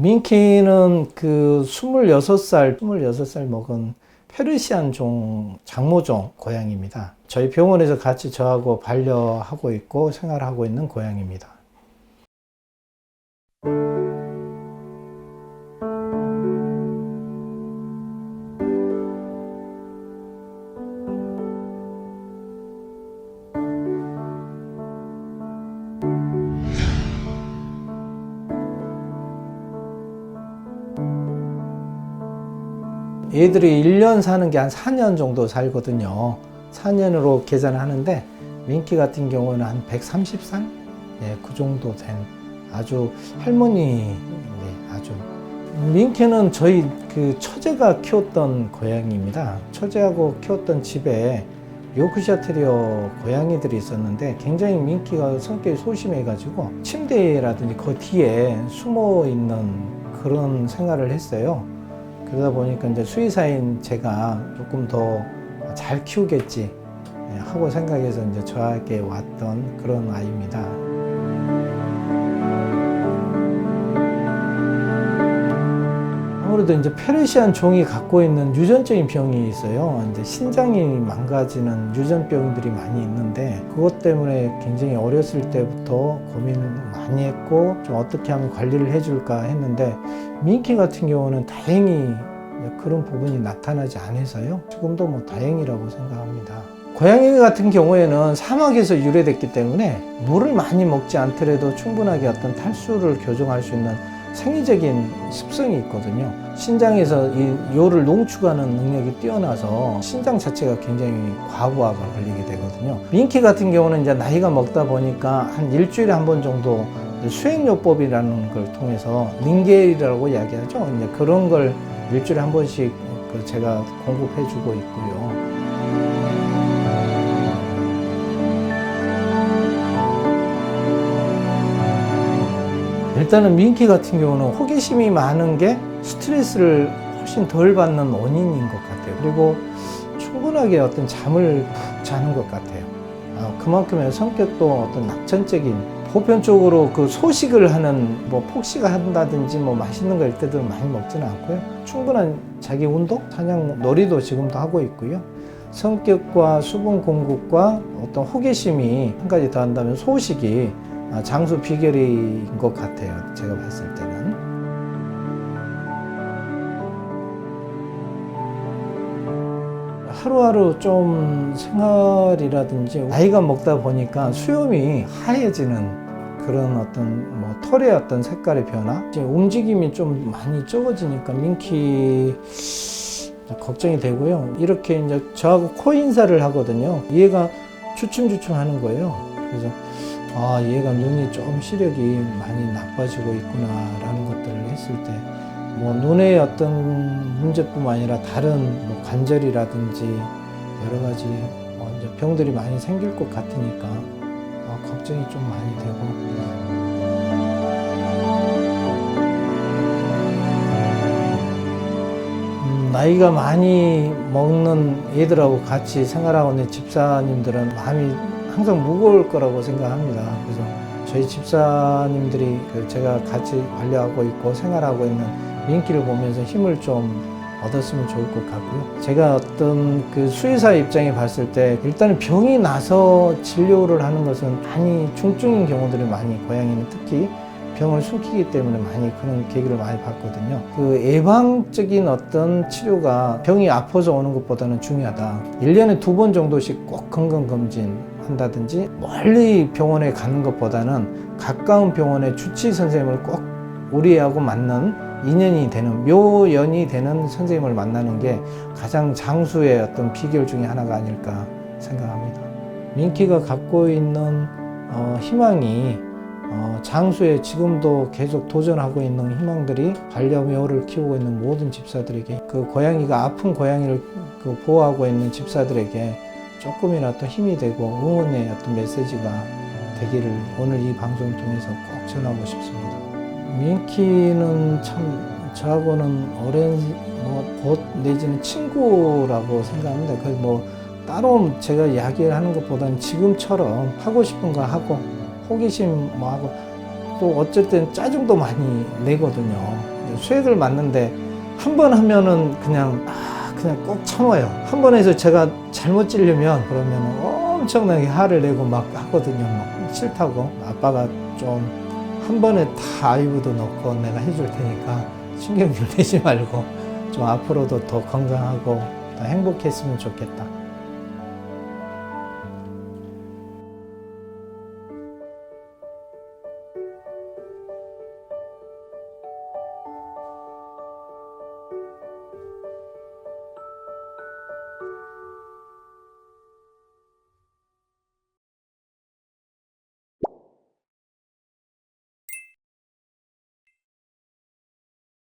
민키는 그 26살, 26살 먹은 페르시안 종, 장모종 고양입니다. 저희 병원에서 같이 저하고 반려하고 있고 생활하고 있는 고양입니다. 얘들이 1년 사는 게 한 4년 정도 살거든요. 4년으로 계산을 하는데 민키 같은 경우는 한 130살? 네, 그 정도 된 아주 할머니, 네, 아주 민키는 저희 그 처제가 키웠던 고양이입니다. 처제하고 키웠던 집에 요크셔 테리어 고양이들이 있었는데 굉장히 민키가 성격이 소심해가지고 침대라든지 그 뒤에 숨어 있는 그런 생활을 했어요. 그러다 보니까 이제 수의사인 제가 조금 더 잘 키우겠지 예, 하고 생각해서 이제 저에게 왔던 그런 아이입니다. 아무래도 이제 페르시안 종이 갖고 있는 유전적인 병이 있어요. 이제 신장이 망가지는 유전병들이 많이 있는데 그것 때문에 굉장히 어렸을 때부터 고민을 많이 했고 좀 어떻게 하면 관리를 해줄까 했는데 민키 같은 경우는 다행히 그런 부분이 나타나지 않아서요. 지금도 뭐 다행이라고 생각합니다. 고양이 같은 경우에는 사막에서 유래됐기 때문에 물을 많이 먹지 않더라도 충분하게 어떤 탈수를 교정할 수 있는 생리적인 습성이 있거든요. 신장에서 이 요를 농축하는 능력이 뛰어나서 신장 자체가 굉장히 과부하가 걸리게 되거든요. 민키 같은 경우는 이제 나이가 먹다 보니까 한 일주일에 한 번 정도 수행요법이라는 걸 통해서 링겔이라고 이야기하죠. 이제 그런 걸 일주일에 한 번씩 그 제가 공급해주고 있고요. 일단은 민키 같은 경우는 호기심이 많은 게 스트레스를 훨씬 덜 받는 원인인 것 같아요. 그리고 충분하게 어떤 잠을 푹 자는 것 같아요. 아, 그만큼의 성격도 어떤 낙천적인 보편적으로 그 소식을 하는 뭐 폭식을 한다든지 뭐 맛있는 걸 때도 많이 먹지는 않고요. 충분한 자기 운동, 사냥, 놀이도 지금도 하고 있고요. 성격과 수분 공급과 어떤 호기심이 한 가지 더 한다면 소식이 아, 장수 비결인 것 같아요. 제가 봤을 때는. 하루하루 좀 생활이라든지 나이가 먹다 보니까 수염이 하얘지는 그런 어떤 뭐 털의 어떤 색깔의 변화, 이제 움직임이 좀 많이 적어지니까 민키 걱정이 되고요. 이렇게 이제 저하고 코 인사를 하거든요. 얘가 주춤주춤 하는 거예요. 그래서 아, 얘가 눈이 좀 시력이 많이 나빠지고 있구나라는 것들을 했을 때, 뭐, 눈의 어떤 문제뿐만 아니라 다른 뭐 관절이라든지 여러 가지 뭐 이제 병들이 많이 생길 것 같으니까, 어, 걱정이 좀 많이 되고, 음, 나이가 많이 먹는 애들하고 같이 생활하고 있는 집사님들은 마음이 항상 무거울 거라고 생각합니다. 그래서 저희 집사님들이 그 제가 같이 관리하고 있고 생활하고 있는 민기를 보면서 힘을 좀 얻었으면 좋을 것 같고요. 제가 어떤 그 수의사 입장에 봤을 때 일단은 병이 나서 진료를 하는 것은 많이 중증인 경우들이 많이 고양이는 특히 병을 숨기기 때문에 많이 그런 계기를 많이 봤거든요. 그 예방적인 어떤 치료가 병이 아파서 오는 것보다는 중요하다. 1년에 두 번 정도씩 꼭 건강검진 한다든지 멀리 병원에 가는 것보다는 가까운 병원의 주치 선생님을 꼭 우리하고 맞는 인연이 되는 묘연이 되는 선생님을 만나는 게 가장 장수의 어떤 비결 중에 하나가 아닐까 생각합니다. 민키가 갖고 있는 어, 희망이 어, 장수에 지금도 계속 도전하고 있는 희망들이 반려묘를 키우고 있는 모든 집사들에게 그 고양이가 아픈 고양이를 그 보호하고 있는 집사들에게 조금이라도 힘이 되고 응원의 어떤 메시지가 되기를 오늘 이 방송을 통해서 꼭 전하고 싶습니다. 민키는 참 저하고는 오랜 뭐곧 내지는 친구라고 생각합니다. 그 뭐 따로 제가 이야기를 하는 것보다는 지금처럼 하고 싶은 거 하고 호기심 뭐 하고 또 어쩔 땐 짜증도 많이 내거든요. 수액을 맞는데 한 번 하면은 그냥 아 그냥 꼭 참아요. 한번 해서 제가 잘못 찌르면 그러면 엄청나게 화를 내고 막 하거든요. 막 싫다고 아빠가 좀 한 번에 다 아이브도 넣고 내가 해줄 테니까 신경 좀 내지 말고 좀 앞으로도 더 건강하고 더 행복했으면 좋겠다.